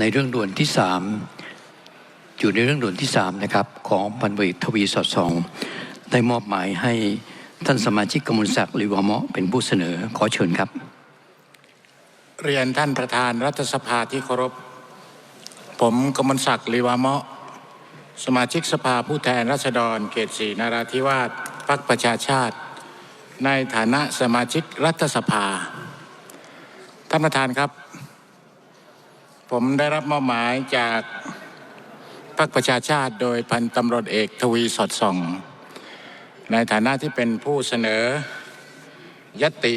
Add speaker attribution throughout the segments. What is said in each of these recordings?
Speaker 1: ในเรื่องด่วนที่สามอยู่ในเรื่องด่วนที่สามนะครับ ของพันบริกทวีสอดสองได้มอบหมายให้ท่านสมาชิกกมลศักดิ์ลิวามะเป็นผู้เสนอขอเชิญครับ
Speaker 2: เรียนท่านประธานรัฐสภาที่เคารพ ผมกมลศักดิ์ลีวามะสมาชิกสภาผู้แทนราษฎร เขตสีนาราธิวาสพรรคประชาชาติ ในฐานะสมาชิกรัฐสภา ท่านประธานครับ ผมได้รับมอบหมายจากพรรคประชาชาติ โดยพันตำรวจเอกทวีสอดส่อง ในฐานะที่เป็นผู้เสนอยติ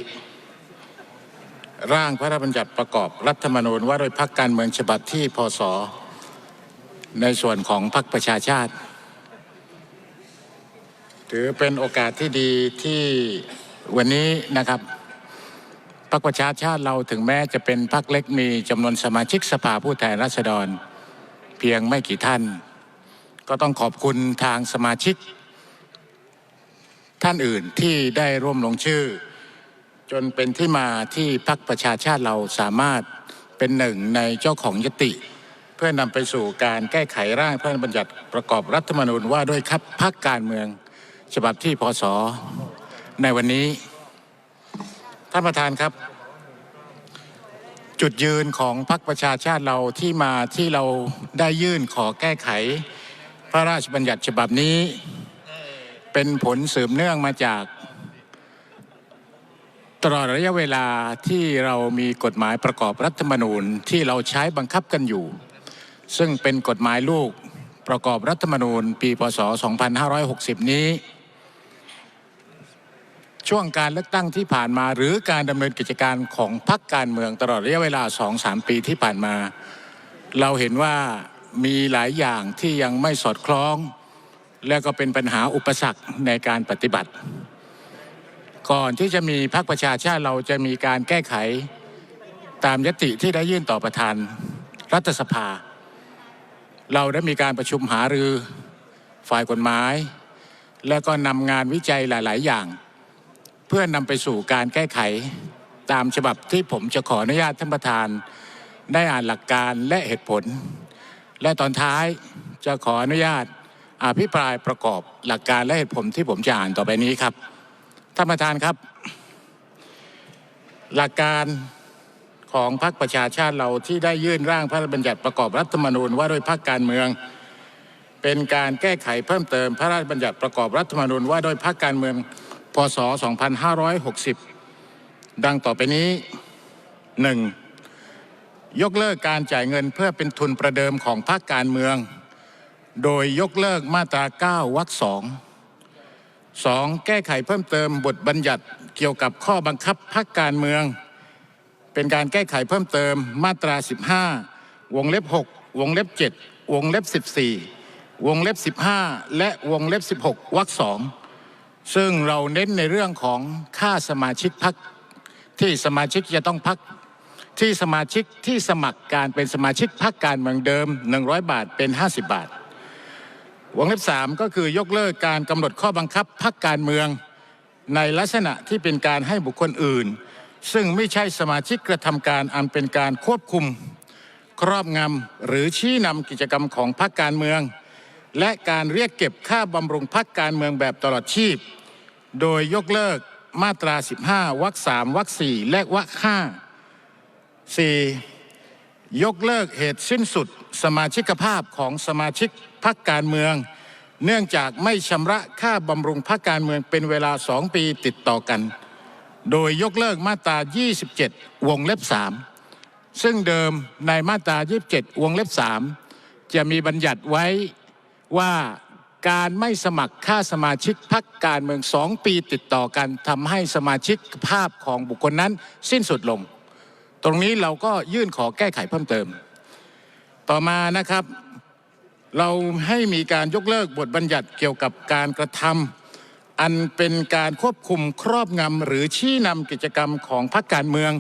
Speaker 2: ร่างพระราชบัญญัติประกอบรัฐธรรมนูญว่าโดยพรรคการเมืองฉบับที่พศในส่วนของพรรคประชาชาติ ถือเป็นโอกาสที่ดีที่วันนี้นะครับ พรรคประชาชาติเราถึงแม้จะเป็นพรรคเล็กมีจำนวนสมาชิกสภาผู้แทนราษฎร เพียงไม่กี่ท่าน ก็ต้องขอบคุณทางสมาชิก ท่านอื่นที่ได้ร่วมลงชื่อ จนเป็นที่มาที่พรรคประชาชาติเราสามารถเป็นหนึ่งในเจ้าของยติ เพื่อนำไปสู่การแก้ไขร่างพระราชบัญญัติประกอบรัฐธรรมนูญว่าด้วยครับพรรคการเมือง ฉบับที่พศในวันนี้ ท่านประธานครับ จุดยืนของพรรคประชาชาติเราที่มาที่เราได้ยื่นขอแก้ไข พระราชบัญญัติฉบับนี้ เป็นผลสืบเนื่องมาจาก ตลอดระยะเวลาที่เรามีกฎหมายประกอบรัฐธรรมนูญที่เราใช้บังคับกันอยู่ ซึ่งเป็นกฎหมายลูกประกอบรัฐธรรมนูญ ปีพศ 2560 นี้ ช่วงการเลือกตั้งที่ผ่านมา หรือการดำเนินกิจการของพรรคการเมืองตลอดระยะเวลา2-3ปีที่ผ่านมา เราเห็นว่ามีหลายอย่างที่ยังไม่สอดคล้อง และก็เป็นปัญหาอุปสรรคในการปฏิบัติ ก่อนที่จะมีพรรคประชาชาติเราจะมีการแก้ไขตามยติที่ได้ยื่นต่อประธานรัฐสภา เราได้มีการประชุมหารือฝ่ายกฎหมาย แล้วก็นำงานวิจัยหลาย ๆ อย่าง เพื่อนำไปสู่การแก้ไขตามฉบับที่ผมจะขออนุญาตท่านประธาน ได้อ่านหลักการและเหตุผล และตอนท้ายจะขออนุญาตอภิปรายประกอบหลักการและเหตุผลที่ผมจะอ่านต่อไปนี้ครับท่านประธานครับ หลักการของพรรคประชาชาติเราที่ได้ยื่นร่างพระราชบัญญัติประกอบรัฐธรรมนูญว่าด้วยพรรคการเมือง เป็นการแก้ไขเพิ่มเติมพระราชบัญญัติประกอบรัฐธรรมนูญว่าด้วยพรรคการเมือง พศ 2560 ดังต่อไปนี้ 1. ยกเลิกการจ่ายเงินเพื่อเป็นทุนประเดิมของพรรคการเมือง โดยยกเลิกมาตรา 9 วรรคสองสองแก้ไขเพิ่มเติมบทบัญญัติเกี่ยวกับข้อบังคับพรรคการเมือง เป็นการแก้ไขเพิ่มเติมมาตรา 15 วงเล็บ 6 วงเล็บ 7 วงเล็บ 14 วงเล็บ 15 และวงเล็บ 16 วรรคสอง ซึ่งเราเน้นในเรื่องของค่าสมาชิกพรรคที่สมาชิกจะต้องพักที่สมาชิกที่สมัครการเป็นสมาชิกพรรคการเมืองเดิม 100 บาทเป็น 50 บาท วงเล็บสามก็คือยกเลิกการกำหนดข้อบังคับพรรคการเมืองในลักษณะที่เป็นการให้บุคคลอื่น ซึ่งไม่ใช่สมาชิกกระทำการอันเป็นการควบคุม ครอบงำหรือชี้นำกิจกรรมของพรรคการเมือง และการเรียกเก็บค่าบำรุงพรรคการเมืองแบบตลอดชีพ โดยยกเลิกมาตรา 15วรรคสามวรรคสี่และวรรคห้าสี่ยกเลิกเหตุสิ้นสุดสมาชิกภาพของสมาชิกพรรคการเมือง เนื่องจากไม่ชำระค่าบำรุงพรรคการเมืองเป็นเวลาสองปีติดต่อกัน โดยยกเลิกมาตรา 27 วงเล็บ 3 ซึ่งเดิมในมาตรา 27 วงเล็บ 3 จะมีบัญญัติไว้ ว่าการไม่สมัครค่าสมาชิกพรรคการเมืองสองปีติดต่อกันทำให้สมาชิกภาพของบุคคลนั้นสิ้นสุดลง ตรงนี้เราก็ยื่นขอแก้ไขเพิ่มเติม ต่อมานะครับ เราให้มีการยกเลิกบทบัญญัติเกี่ยวกับการกระทำอันเป็นการควบคุมครอบงำหรือชี้นำกิจกรรมของพรรคการเมือง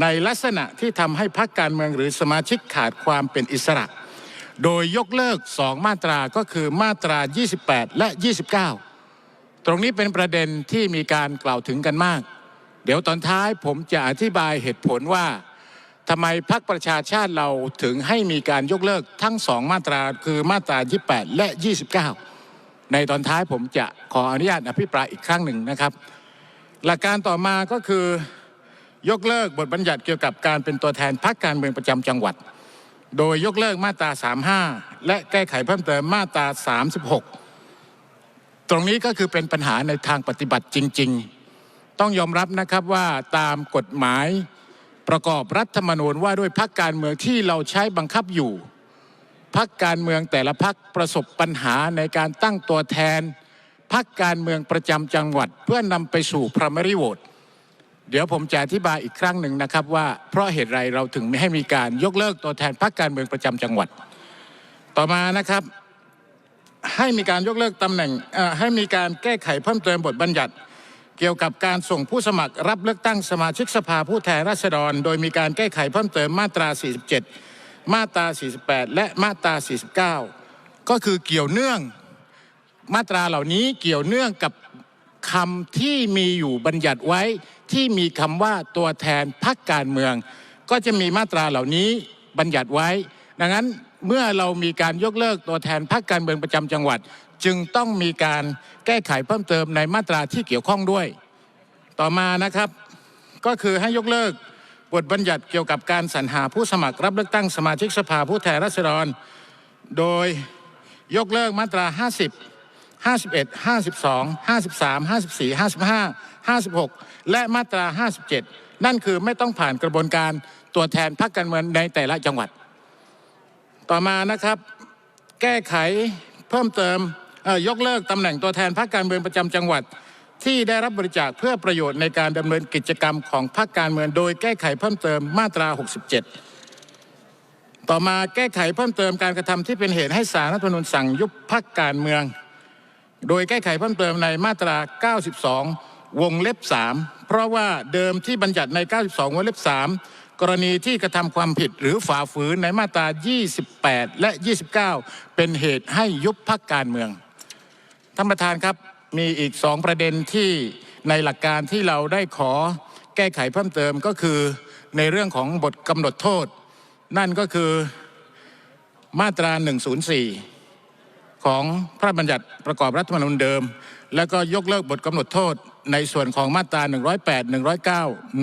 Speaker 2: ในลักษณะที่ทำให้พรรคการเมืองหรือสมาชิกขาดความเป็นอิสระ โดยยกเลิกสองมาตราก็คือมาตรา 28 และ 29 ตรงนี้เป็นประเด็นที่มีการกล่าวถึงกันมาก เดี๋ยวตอนท้ายผมจะอธิบายเหตุผลว่าทำไมพักประชาชาติเราถึงให้มีการยกเลิกทั้งสองมาตราคือมาตรา 28 และ 29 ในตอนท้ายผมจะขออนุญาตอภิปรายอีกครั้งหนึ่งนะครับ หลักการต่อมาก็คือยกเลิกบทบัญญัติเกี่ยวกับการเป็นตัวแทนพรรคการเมืองประจำจังหวัด โดยยกเลิกมาตรา 35 และแก้ไขเพิ่มเติมมาตรา 36 ตรงนี้ก็คือเป็นปัญหาในทางปฏิบัติจริง ๆ ต้องยอมรับนะครับว่าตามกฎหมายประกอบรัฐธรรมนูญว่าด้วยพรรคการเมืองที่เราใช้บังคับอยู่พรรคการเมืองแต่ละพรรคประสบปัญหาในการตั้งตัวแทนพรรคการเมืองประจำจังหวัดเพื่อนำไปสู่ primary vote เดี๋ยวผมจะอธิบายอีกครั้งหนึ่งนะครับว่าเพราะเหตุไรเราถึงไม่ให้มีการยกเลิกตัวแทนพรรคการเมืองประจำจังหวัด ต่อมานะครับ ให้มีการยกเลิกตำแหน่งให้มีการแก้ไขเพิ่มเติมบทบัญญัติ เกี่ยวกับการส่งผู้สมัครรับเลือกตั้งสมาชิกสภาผู้แทนราษฎร โดยมีการแก้ไขเพิ่มเติมมาตรา 47 มาตรา 48 และมาตรา 49 ก็คือเกี่ยวเนื่องมาตราเหล่านี้เกี่ยวเนื่องกับ คำที่มีอยู่บัญญัติไว้ที่มีคำว่าตัวแทนพรรคการเมือง ก็จะมีมาตราเหล่านี้บัญญัติไว้ ดังนั้นเมื่อเรามีการยกเลิกตัวแทนพรรคการเมืองประจำจังหวัด จึงต้องมีการแก้ไขเพิ่มเติมในมาตราที่เกี่ยวข้องด้วย ต่อมานะครับ ก็คือให้ยกเลิกบทบัญญัติเกี่ยวกับการสรรหาผู้สมัครรับเลือกตั้งสมาชิกสภาผู้แทนราษฎร โดยยกเลิกมาตรา 50 51 52 53 54 55 56และมาตรา57นั่นคือไม่ต้องผ่านกระบวนการตัวแทนพรรคการเมืองในแต่ละจังหวัด ต่อมานะครับ แก้ไขเพิ่มเติมเอ่อยกเลิกตำแหน่งตัวแทนพรรคการเมืองประจำจังหวัด ที่ได้รับบริจาคเพื่อประโยชน์ในการดำเนินกิจกรรมของพรรคการเมืองโดยแก้ไขเพิ่มเติมมาตรา 67 ต่อมาแก้ไขเพิ่มเติมการกระทำที่เป็นเหตุให้สารรัฐธรรมนูญสั่งยุบพรรคการเมือง โดยแก้ไขเพิ่มเติมในมาตรา 92 วงเล็บ 3 เพราะว่าเดิมที่บัญญัติใน 92 วงเล็บ 3 กรณีที่กระทำความผิดหรือฝ่าฝืนในมาตรา 28 และ 29 เป็นเหตุให้ยุบพักการเมือง ท่านประธานครับมีอีกสองประเด็นที่ในหลักการที่เราได้ขอแก้ไขเพิ่มเติมก็คือในเรื่องของบทกำหนดโทษ นั่นก็คือมาตรา 104 ของพระราชบัญญัติประกอบรัฐธรรมนูญเดิม แล้วก็ยกเลิกบทกำหนดโทษในส่วนของมาตรา 108 109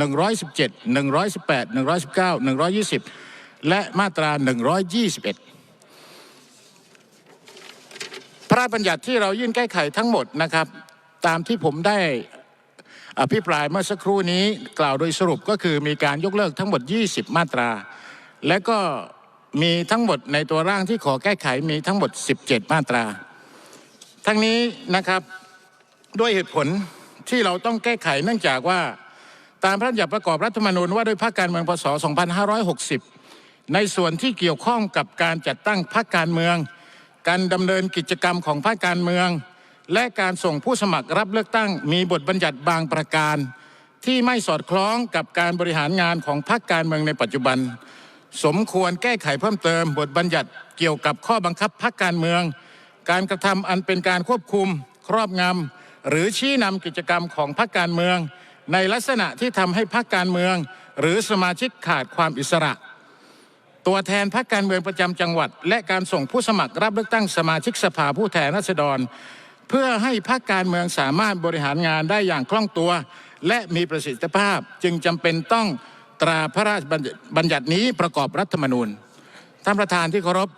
Speaker 2: 117 118 119 120 และมาตรา 121 พระราชบัญญัติที่เรายื่นแก้ไขทั้งหมดนะครับ ตามที่ผมได้อภิปรายเมื่อสักครู่นี้กล่าวโดยสรุปก็คือมีการยกเลิกทั้งหมด 20 มาตรา และก็ มีทั้งหมดในตัวร่างที่ขอแก้ไขมีทั้งหมด 17 มาตรา ทั้งนี้นะครับด้วยเหตุผลที่เราต้องแก้ไขเนื่องจากว่าตามพระราชบัญญัติประกอบรัฐธรรมนูญว่าด้วยพรรคการเมืองพศ 2560 ในส่วนที่เกี่ยวข้องกับการจัดตั้งพรรคการเมือง การดำเนินกิจกรรมของพรรคการเมือง และการส่งผู้สมัครรับเลือกตั้ง มีบทบัญญัติบางประการ ที่ไม่สอดคล้องกับการบริหารงานของพรรคการเมืองในปัจจุบัน สมควรแก้ไขเพิ่มเติมบทบัญญัติเกี่ยวกับข้อบังคับพรรคการเมือง การกระทำอันเป็นการควบคุม ครอบงำหรือชี้นำกิจกรรมของพรรคการเมือง ในลักษณะที่ทำให้พรรคการเมือง หรือสมาชิกขาดความอิสระ ตัวแทนพรรคการเมืองประจำจังหวัด และการส่งผู้สมัครรับเลือกตั้งสมาชิกสภาผู้แทนราษฎร เพื่อให้พรรคการเมืองสามารถบริหารงานได้อย่างคล่องตัว และมีประสิทธิภาพจึงจำเป็นต้อง ตราพระราชบัญญัตินี้ประกอบรัฐธรรมนูญท่านประธานที่เคารพ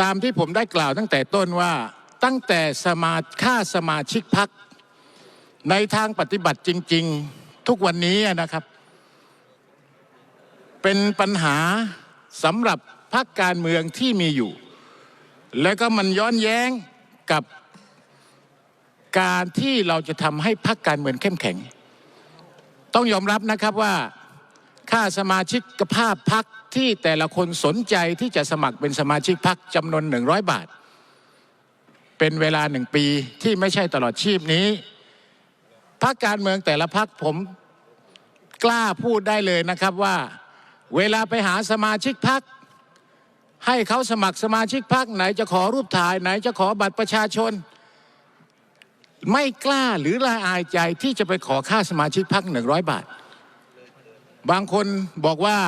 Speaker 2: ตามที่ผมได้กล่าวตั้งแต่ต้นว่าตั้งแต่สมาค่าสมาชิกพรรคในทางปฏิบัติจริง ๆ ทุกวันนี้นะครับ เป็นปัญหาสำหรับพรรคการเมืองที่มีอยู่ และก็มันย้อนแย้งกับการที่เราจะทำให้พรรคการเมืองเข้มแข็ง ต้องยอมรับนะครับว่าค่าสมาชิกภาพพรรคที่แต่ละคนสนใจที่จะสมัครเป็นสมาชิกพรรคจำนวน 100 บาท เป็นเวลาหนึ่งปีที่ไม่ใช่ตลอดชีพนี้พรรคการเมืองแต่ละพรรคผมกล้าพูดได้เลยนะครับว่า เวลาไปหาสมาชิกพรรคให้เขาสมัครสมาชิกพรรคไหนจะขอรูปถ่ายไหนจะขอบัตรประชาชน ไม่กล้าหรือละอายใจที่จะไปขอค่าสมาชิกพรรคหนึ่งร้อยบาท บางคนบอกว่า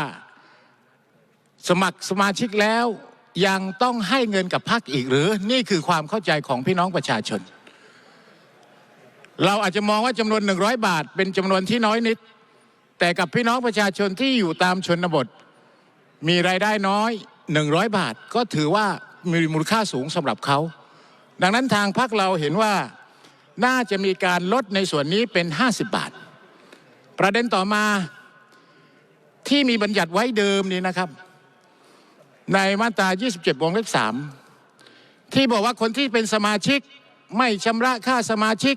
Speaker 2: สมัครสมาชิกแล้วยังต้องให้เงินกับพรรคอีกหรือ นี่คือความเข้าใจของพี่น้องประชาชน เราอาจจะมองว่าจำนวน100บาท เป็นจำนวนที่น้อยนิด แต่กับพี่น้องประชาชนที่อยู่ตามชนบท มีรายได้น้อย100บาท ก็ถือว่ามีมูลค่าสูงสำหรับเขา ดังนั้นทางพรรคเราเห็นว่า น่าจะมีการลดในส่วนนี้เป็น 50 บาท ประเด็นต่อมาที่มีบัญญัติไว้เดิมนี้นะครับ ในมาตรา 27 วงเล็บ3ที่บอกว่าคนที่เป็นสมาชิกไม่ชำระค่าสมาชิก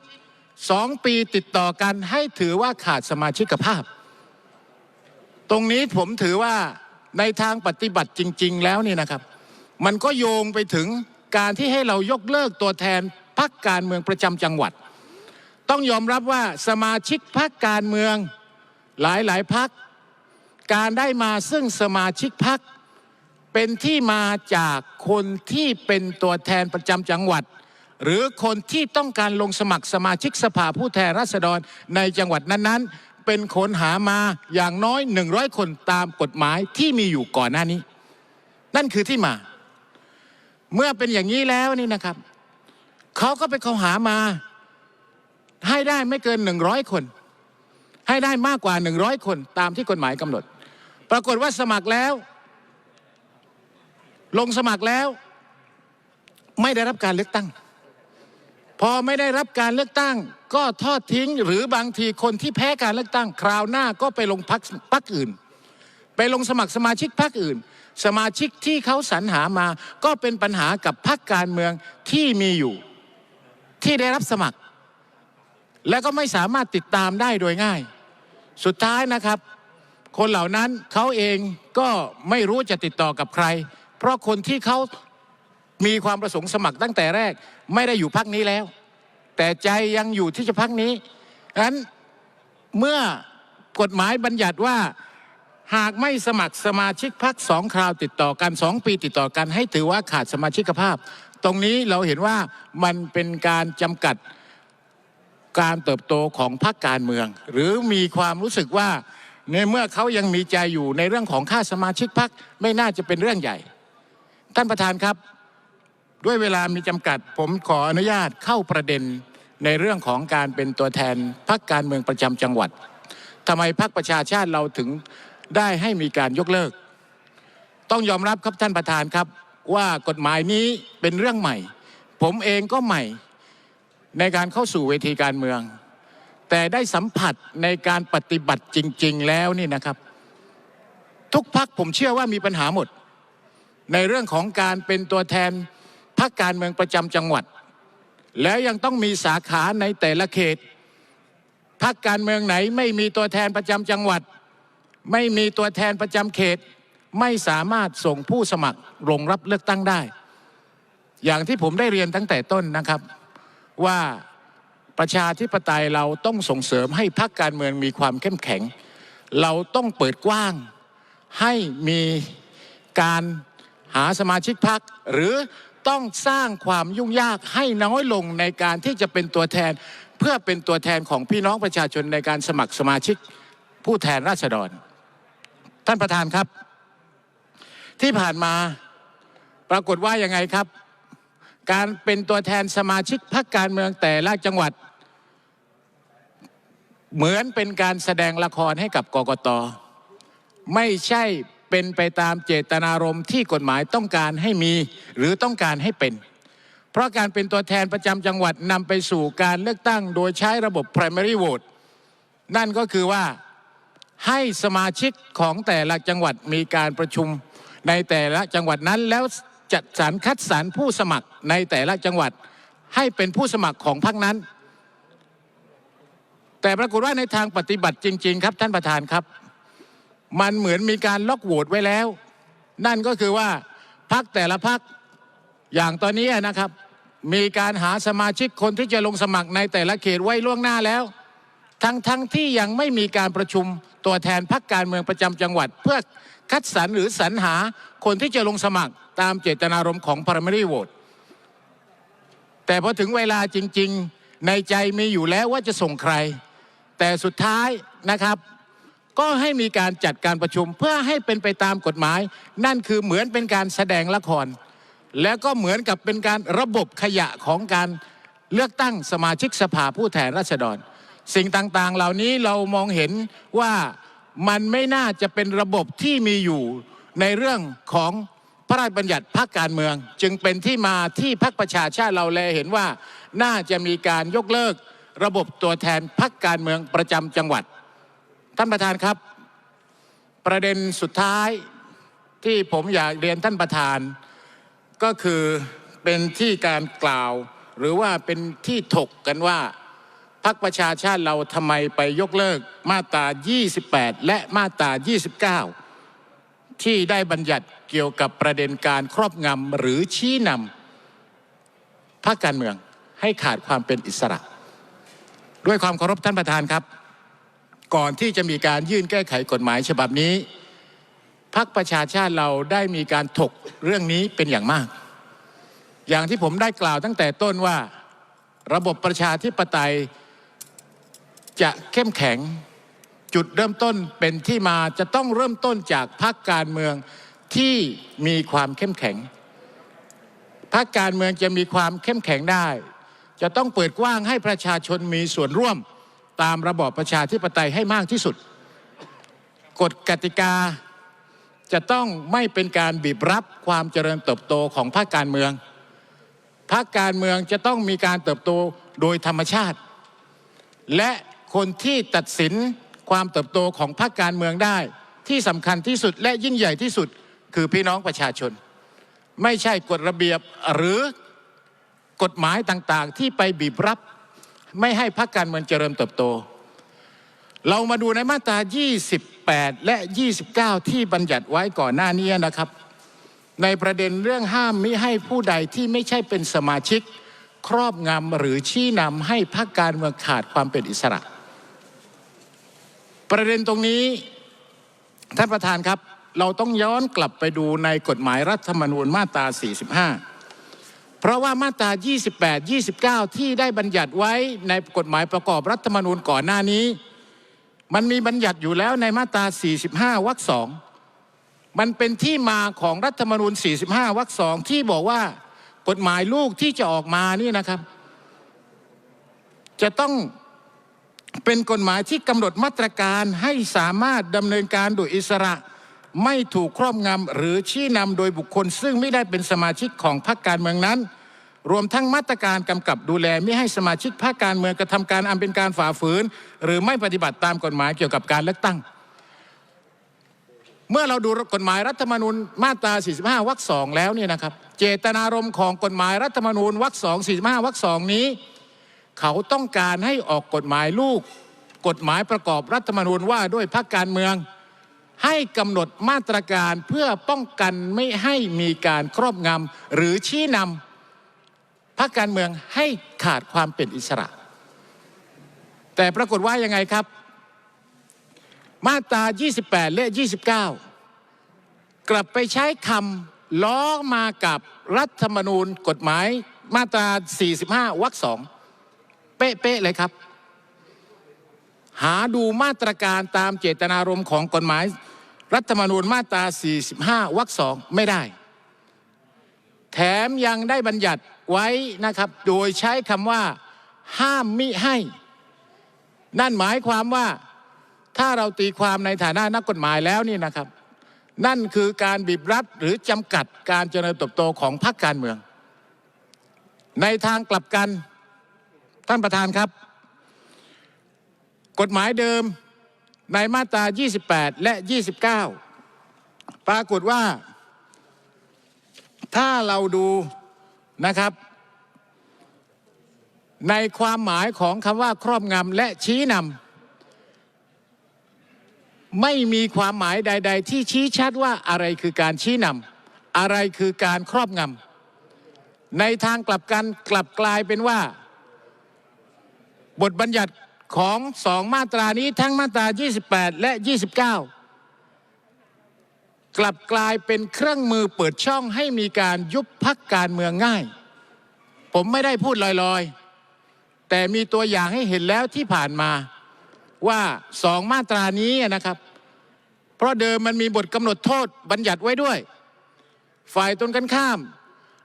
Speaker 2: 2ปีติดต่อกันให้ถือว่าขาดสมาชิกภาพ ตรงนี้ผมถือว่าในทางปฏิบัติจริง ๆ แล้วนี่นะครับ มันก็โยงไปถึงการที่ให้เรายกเลิกตัวแทน พรรคการเมืองประจำจังหวัด ต้องยอมรับว่าสมาชิกพรรคการเมืองหลายหลายพรรคการได้มาซึ่งสมาชิกพรรคเป็นที่มาจากคนที่เป็นตัวแทนประจำจังหวัด หรือคนที่ต้องการลงสมัครสมาชิกสภาผู้แทนราษฎรในจังหวัดนั้นๆ เป็นคนหามาอย่างน้อย 100 คนตามกฎหมายที่มีอยู่ก่อนหน้านี้ นั่นคือที่มา เมื่อเป็นอย่างนี้แล้วนี่นะครับ เขาก็ไปเขาหามา ให้ได้ไม่เกิน100คน ให้ได้มากกว่า100คนตามที่กฎหมายกำหนด ปรากฏว่าสมัครแล้ว ลงสมัครแล้ว ไม่ได้รับการเลือกตั้ง พอไม่ได้รับการเลือกตั้ง ก็ทอดทิ้งหรือบางทีคนที่แพ้การเลือกตั้ง คราวหน้าก็ไปลงพักพักอื่น ไปลงสมัครสมาชิกพรรคอื่นสมาชิกที่เขาสรรหามาก็เป็นปัญหากับพรรคการเมืองที่มีอยู่ ที่ได้รับสมัคร และก็ไม่สามารถติดตามได้โดยง่าย สุดท้ายนะครับ คนเหล่านั้นเขาเองก็ไม่รู้จะติดต่อกับใคร เพราะคนที่เขามีความประสงค์สมัครตั้งแต่แรก ไม่ได้อยู่พักนี้แล้ว แต่ใจยังอยู่ที่จะพักนี้ฉะนั้นเมื่อกฎหมายบัญญัติว่าหากไม่สมัครสมาชิกพักสองคราวติดต่อกันสองปีติดต่อกันให้ถือว่าขาดสมาชิกภาพ ตรงนี้เราเห็นว่ามันเป็นการจำกัดการเติบโตของพรรคการเมือง หรือมีความรู้สึกว่าในเมื่อเขายังมีใจอยู่ในเรื่องของค่าสมาชิกพรรคไม่น่าจะเป็นเรื่องใหญ่ ท่านประธานครับ ด้วยเวลามีจำกัด ผมขออนุญาตเข้าประเด็นในเรื่องของการเป็นตัวแทนพรรคการเมืองประจำจังหวัดทำไมพรรคประชาชาติเราถึงได้ให้มีการยกเลิก ต้องยอมรับครับท่านประธานครับ ว่ากฎหมายนี้เป็นเรื่องใหม่ ผมเองก็ใหม่ในการเข้าสู่เวทีการเมือง แต่ได้สัมผัสในการปฏิบัติจริง ๆ แล้วนี่นะครับ ทุกพักผมเชื่อว่ามีปัญหาหมด ในเรื่องของการเป็นตัวแทนพรรคการเมืองประจำจังหวัด แล้วยังต้องมีสาขาในแต่ละเขตพรรคการเมืองไหนไม่มีตัวแทนประจำจังหวัด ไม่มีตัวแทนประจำเขต ไม่สามารถส่งผู้สมัครลงรับเลือกตั้งได้ อย่างที่ผมได้เรียนตั้งแต่ต้นนะครับ ว่าประชาธิปไตยเราต้องส่งเสริมให้พรรคการเมืองมีความเข้มแข็ง เราต้องเปิดกว้างให้มีการหาสมาชิกพรรคหรือต้องสร้างความยุ่งยากให้น้อยลงในการที่จะเป็นตัวแทน เพื่อเป็นตัวแทนของพี่น้องประชาชนในการสมัครสมาชิกผู้แทนราษฎร ท่านประธานครับ ที่ผ่านมาปรากฏว่ายังไงครับ การเป็นตัวแทนสมาชิกพรรคการเมืองแต่ละจังหวัด เหมือนเป็นการแสดงละครให้กับกกตไม่ใช่เป็นไปตามเจตนารมณ์ที่กฎหมายต้องการให้มีหรือต้องการให้เป็น เพราะการเป็นตัวแทนประจำจังหวัดนำไปสู่การเลือกตั้ง โดยใช้ระบบ primary vote นั่นก็คือว่าให้สมาชิกของแต่ละจังหวัดมีการประชุม ในแต่ละจังหวัดนั้นแล้วจัดสรรคัดสรรผู้สมัครในแต่ละจังหวัดให้เป็นผู้สมัครของพรรคนั้น แต่ปรากฏว่าในทางปฏิบัติจริง ๆ ครับท่านประธานครับ มันเหมือนมีการล็อกโหวตไว้แล้ว นั่นก็คือว่าพักแต่ละพักอย่างตอนนี้นะครับ มีการหาสมาชิกคนที่จะลงสมัครในแต่ละเขตไว้ล่วงหน้าแล้ว ทั้งทั้งที่ยังไม่มีการประชุมตัวแทนพักการเมืองประจำจังหวัด เพื่อ คัดสรรหรือสรรหาคนที่จะลงสมัครตามเจตนารมณ์ของ primary vote แต่พอถึงเวลาจริง ๆ ในใจมีอยู่แล้วว่าจะส่งใคร แต่สุดท้ายนะครับ ก็ให้มีการจัดการประชุมเพื่อให้เป็นไปตามกฎหมาย นั่นคือเหมือนเป็นการแสดงละคร แล้วก็เหมือนกับเป็นการระบบขยะของการเลือกตั้งสมาชิกสภาผู้แทนราษฎร สิ่งต่างๆ เหล่านี้เรามองเห็นว่า มันไม่น่าจะเป็นระบบที่มีอยู่ในเรื่องของพระราชบัญญัติพรรคการเมือง จึงเป็นที่มาที่พรรคประชาชาติเราแลเห็นว่าน่าจะมีการยกเลิกระบบตัวแทนพรรคการเมืองประจำจังหวัด ท่านประธานครับ ประเด็นสุดท้ายที่ผมอยากเรียนท่านประธาน ก็คือเป็นที่การกล่าว หรือว่าเป็นที่ถกกันว่า พรรคประชาชาติเราทำไมไปยกเลิกมาตรา 28 และมาตรา 29 ที่ได้บัญญัติเกี่ยวกับประเด็นการครอบงำหรือชี้นำพรรคการเมืองให้ขาดความเป็นอิสระ ด้วยความเคารพท่านประธานครับ ก่อนที่จะมีการยื่นแก้ไขกฎหมายฉบับนี้พรรคประชาชาติเราได้มีการถกเรื่องนี้เป็นอย่างมาก อย่างที่ผมได้กล่าวตั้งแต่ต้นว่าระบบประชาธิปไตย จะเข้มแข็งจุดเริ่มต้นเป็นที่มาจะต้องเริ่มต้นจากพรรคการเมืองที่มีความเข้มแข็งพรรคการเมืองจะมีความเข้มแข็งได้ จะต้องเปิดกว้างให้ประชาชนมีส่วนร่วมตามระบอบประชาธิปไตยให้มากที่สุด กฎกติกาจะต้องไม่เป็นการบีบรับความเจริญเติบโตของภาคการเมืองภาคการเมืองจะต้องมีการเติบโตโดยธรรมชาติ และ คนที่ตัดสินความเติบโตของภาคการเมืองได้ที่สำคัญที่สุดและยิ่งใหญ่ที่สุดคือพี่น้องประชาชน ไม่ใช่กฎระเบียบหรือกฎหมายต่างๆ ที่ไปบีบรับ ไม่ให้พรรคการเมืองเจริญเติบโต เรามาดูในมาตรา 28 และ 29 ที่บัญญัติไว้ก่อนหน้านี้นะครับ ในประเด็นเรื่องห้ามมิให้ผู้ใดที่ไม่ใช่เป็นสมาชิก ครอบงำหรือชี้นำให้พรรคการเมืองขาดความเป็นอิสระ ประเด็นตรงนี้ท่านประธานครับ เราต้องย้อนกลับไปดูในกฎหมายรัฐธรรมนูญมาตรา 45 เพราะว่ามาตรา 28 29 ที่ได้บัญญัติไว้ในกฎหมายประกอบรัฐธรรมนูญก่อนหน้านี้ มันมีบัญญัติอยู่แล้วในมาตรา 45 วรรคสองมันเป็นที่มาของรัฐธรรมนูญ 45 วรรคสองที่บอกว่ากฎหมายลูกที่จะออกมานี่นะครับ จะต้อง เป็นกฎหมายที่กำหนดมาตรการให้สามารถดำเนินการโดยอิสระ ไม่ถูกครอบงำหรือชี้นำโดยบุคคล ซึ่งไม่ได้เป็นสมาชิกของพรรคการเมืองนั้น รวมทั้งมาตรการกำกับดูแลไม่ให้สมาชิกพรรคการเมืองกระทำการอันเป็นการฝ่าฝืน หรือไม่ปฏิบัติตามกฎหมายเกี่ยวกับการเลือกตั้ง เมื่อเราดูกฎหมายรัฐธรรมนูญมาตรา 45 วรรคสองแล้วเนี่ยนะครับ เจตนารมณ์ของกฎหมายรัฐธรรมนูญวรรคสอง45วรรคสองนี้ เขาต้องการให้ออกกฎหมายลูก กฎหมายประกอบรัฐธรรมนูญว่าด้วยพรรคการเมือง ให้กำหนดมาตรการเพื่อป้องกันไม่ให้มีการครอบงำหรือชี้นำพรรคการเมืองให้ขาดความเป็นอิสระ แต่ปรากฏว่ายังไงครับ มาตรา 28 และ 29 กลับไปใช้คำล้อมากับรัฐธรรมนูญกฎหมายมาตรา 45 วรรคสอง เป๊ะๆเลยครับ หาดูมาตรการตามเจตนารมณ์ของกฎหมาย รัฐธรรมนูญมาตรา 45 วรรคสองไม่ได้ แถมยังได้บัญญัติไว้นะครับ โดยใช้คำว่า ห้ามมิให้ นั่นหมายความว่าถ้าเราตีความในฐานะนักกฎหมายแล้วนี่นะครับ นั่นคือการบีบรัดหรือจำกัดการเจริญเติบโตของพรรคการเมือง ในทางกลับกัน ท่านประธานครับ กฎหมายเดิมในมาตรา 28 และ 29 ปรากฏว่า ถ้าเราดูนะครับ ในความหมายของคำว่าครอบงำและชี้นำไม่มีความหมายใด ๆ ที่ชี้ชัดว่าอะไรคือการชี้นำอะไรคือการครอบงำในทางกลับกันกลับกลายเป็นว่า บทบัญญัติของสองมาตรานี้ทั้งมาตรา 28 และ 29 กลับกลายเป็นเครื่องมือเปิดช่องให้มีการยุบพักการเมืองง่าย ผมไม่ได้พูดลอยๆ แต่มีตัวอย่างให้เห็นแล้วที่ผ่านมาว่าสองมาตรานี้นะครับ เพราะเดิมมันมีบทกำหนดโทษบัญญัติไว้ด้วย ฝ่ายตรงกันข้าม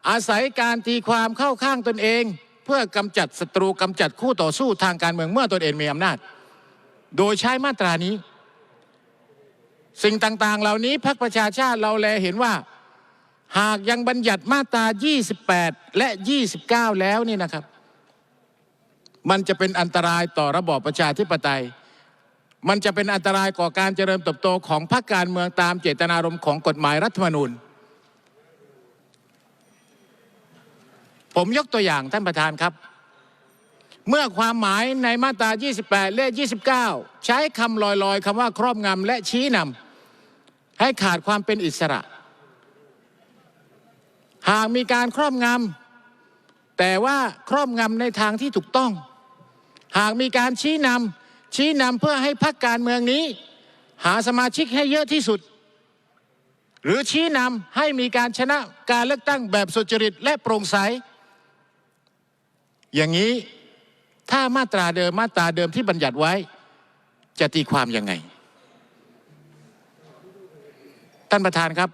Speaker 2: อาศัยการตีความเข้าข้างตนเอง เพื่อกำจัดศัตรูกำจัดคู่ต่อสู้ทางการเมืองเมื่อตนเองมีอำนาจ โดยใช้มาตรานี้ สิ่งต่างๆ เหล่านี้พรรคประชาชาติเราแลเห็นว่า หากยังบัญญัติมาตรา 28 และ 29 แล้วนี่นะครับ มันจะเป็นอันตรายต่อระบอบประชาธิปไตย มันจะเป็นอันตรายก่อการเจริญเติบโตของพรรคการเมืองตามเจตนารมณ์ของกฎหมายรัฐธรรมนูญ ผมยกตัวอย่างท่านประธานครับ เมื่อความหมายในมาตรา 28 และ 29 ใช้คำลอยๆคำว่าครอบงำและชี้นำให้ขาดความเป็นอิสระ หากมีการครอบงำแต่ว่าครอบงำในทางที่ถูกต้อง หากมีการชี้นำชี้นำเพื่อให้พรรคการเมืองนี้ หาสมาชิกให้เยอะที่สุดหรือชี้นำให้มีการชนะการเลือกตั้งแบบสุจริตและโปร่งใส อย่างนี้ถ้ามาตราเดิมมาตราเดิมที่บัญญัติไว้ จะตีความยังไง ท่านประธานครับ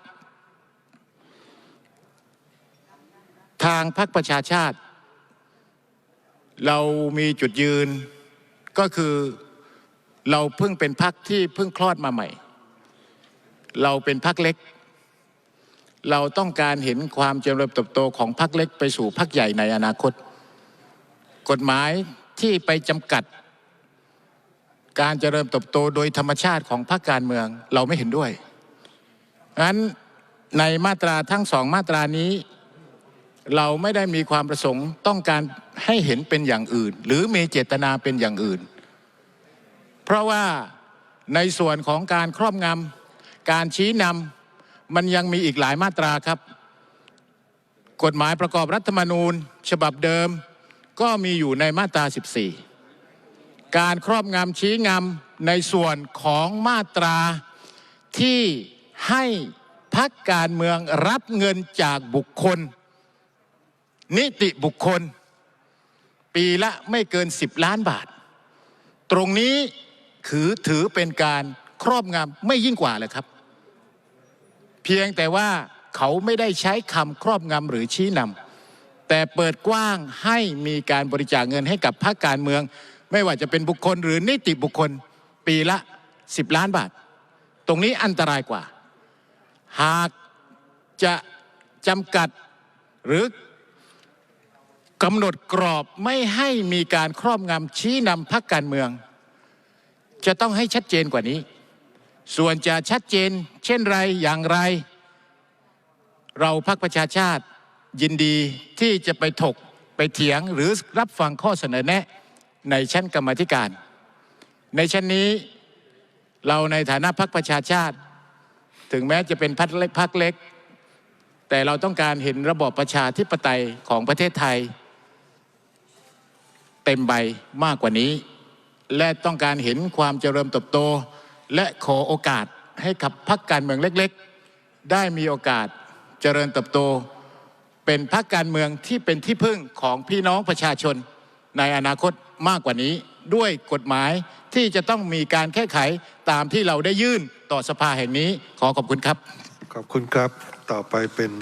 Speaker 2: ทางพรรคประชาชาติ เรามีจุดยืนก็คือเราเพิ่งเป็นพรรคที่เพิ่งคลอดมาใหม่ เราเป็นพรรคเล็ก เราต้องการเห็นความเจริญเติบโตของพรรคเล็กไปสู่พรรคใหญ่ในอนาคต กฎหมายที่ไปจำกัด การเจริญเติบโตโดยธรรมชาติของพรรคการเมืองเราไม่เห็นด้วยงั้นในมาตราทั้งสองมาตรานี้ เราไม่ได้มีความประสงค์ต้องการให้เห็นเป็นอย่างอื่น หรือมีเจตนาเป็นอย่างอื่น เพราะว่าในส่วนของการครอบงำการชี้นำมันยังมีอีกหลายมาตราครับ กฎหมายประกอบรัฐธรรมนูญ ฉบับเดิม ก็มีอยู่ในมาตรา 14 การครอบงำชี้งำในส่วนของมาตราที่ให้พักการเมืองรับเงินจากบุคคล นิติบุคคล ปีละไม่เกิน 10 ล้านบาท ตรงนี้ถือถือเป็นการครอบงำไม่ยิ่งกว่าเลยครับ เพียงแต่ว่าเขาไม่ได้ใช้คำครอบงำหรือชี้นำ แต่เปิดกว้างให้มีการบริจาคเงินให้กับพรรคการเมือง ไม่ว่าจะเป็นบุคคลหรือนิติบุคคลปีละ 10 ล้านบาท ตรงนี้อันตรายกว่า หากจะจำกัดหรือกำหนดกรอบไม่ให้มีการครอบงำชี้นำพรรคการเมือง จะต้องให้ชัดเจนกว่านี้ ส่วนจะชัดเจน เช่นไรอย่างไร เราพรรคประชาชาติ ยินดีที่จะไปถกไปเถียงหรือรับฟังข้อเสนอแนะในชั้นกรรมธิการ ในชั้นนี้เราในฐานะพรรคประชาชาติ ถึงแม้จะเป็นพรรคเล็กพรรคเล็ก แต่เราต้องการเห็นระบอบประชาธิปไตยของประเทศไทย เต็มใบมากกว่านี้ และต้องการเห็นความเจริญเติบโต และขอโอกาสให้กับพรรคการเมืองเล็ก ๆ ได้มีโอกาสเจริญเติบโต เป็นพรรคการเมืองที่เป็นที่พึ่งของพี่น้องประชาชน ในอนาคตมากกว่านี้ด้วยกฎหมายที่จะต้องมีการแก้ไขตามที่เราได้ยื่นต่อสภาแห่งนี้ขอขอบคุณครับ
Speaker 3: ขอบคุณครับต่อไปเป็น